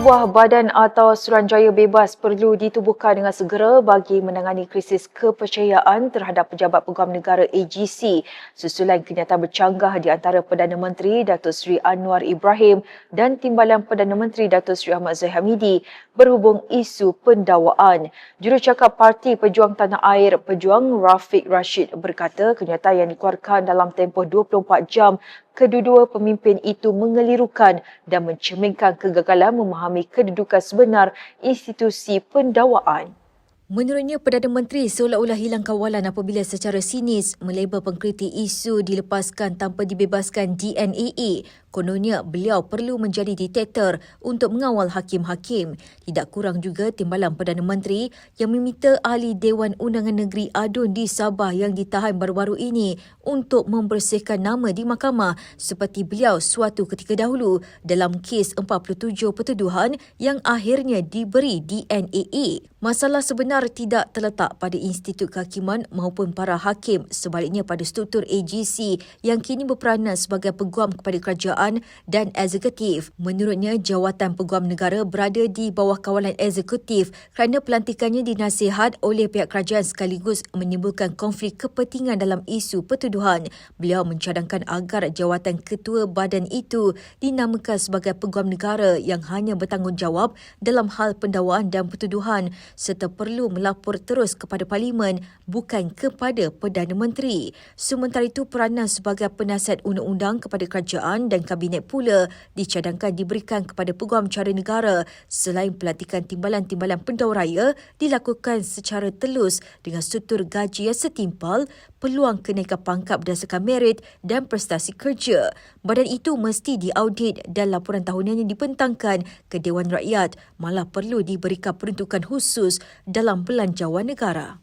Sebuah badan atau suruhanjaya bebas perlu ditubuhkan dengan segera bagi menangani krisis kepercayaan terhadap pejabat peguam negara AGC susulan kenyataan bercanggah di antara Perdana Menteri Datuk Seri Anwar Ibrahim dan Timbalan Perdana Menteri Datuk Seri Ahmad Zahid Hamidi berhubung isu pendakwaan. Jurucakap Parti Pejuang Tanah Air Pejuang Rafiq Rashid berkata kenyataan yang dikeluarkan dalam tempoh 24 jam kedua-dua pemimpin itu mengelirukan dan mencerminkan kegagalan memahami kedudukan sebenar institusi pendakwaan. Menurutnya, Perdana Menteri seolah-olah hilang kawalan apabila secara sinis melabel pengkritik isu dilepaskan tanpa dibebaskan DNAA. Kononnya, beliau perlu menjadi detektor untuk mengawal hakim-hakim. Tidak kurang juga timbalan Perdana Menteri yang meminta ahli Dewan Undangan Negeri Adun di Sabah yang ditahan baru-baru ini untuk membersihkan nama di mahkamah seperti beliau suatu ketika dahulu dalam kes 47 pertuduhan yang akhirnya diberi DNAA. Masalah sebenar tidak terletak pada institut kehakiman maupun para hakim sebaliknya pada struktur AGC yang kini berperanan sebagai peguam kepada kerajaan dan eksekutif. Menurutnya, jawatan peguam negara berada di bawah kawalan eksekutif kerana pelantikannya dinasihat oleh pihak kerajaan sekaligus menimbulkan konflik kepentingan dalam isu pertuduhan. Beliau mencadangkan agar jawatan ketua badan itu dinamakan sebagai peguam negara yang hanya bertanggungjawab dalam hal pendakwaan dan pertuduhan serta perlu melapor terus kepada Parlimen bukan kepada Perdana Menteri. Sementara itu, peranan sebagai penasihat undang-undang kepada kerajaan dan kabinet pula dicadangkan diberikan kepada peguam cara negara selain pelantikan timbalan-timbalan pendakwa raya dilakukan secara telus dengan struktur gaji yang setimpal, peluang kenaikan pangkat berdasarkan merit dan prestasi kerja. Badan itu mesti diaudit dan laporan tahunannya dibentangkan ke Dewan Rakyat malah perlu diberikan peruntukan khusus dalam belanjawan negara.